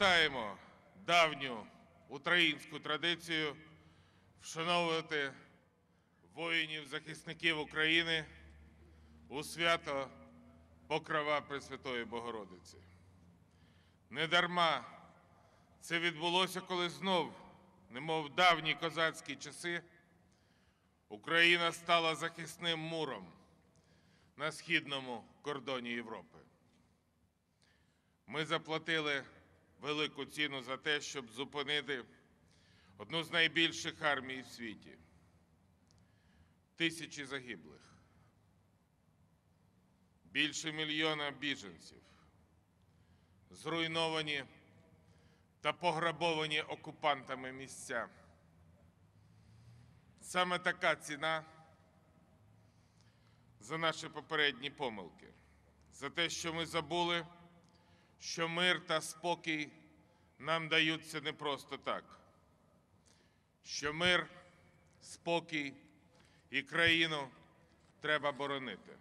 повертаємо давню українську традицію вшановувати воїнів-захисників України у свято Покрова Пресвятої Богородиці. Недарма це відбулося, коли знов, немов давні козацькі часи, Україна стала захисним муром на східному кордоні Європи. Ми заплатили велику ціну за те, щоб зупинити одну з найбільших армій в світі. Тисячі загиблих, більше мільйона біженців, зруйновані та пограбовані окупантами місця. Саме така ціна за наші попередні помилки, за те, що ми забули, що мир та спокій нам даються не просто так, що мир, спокій і країну треба боронити.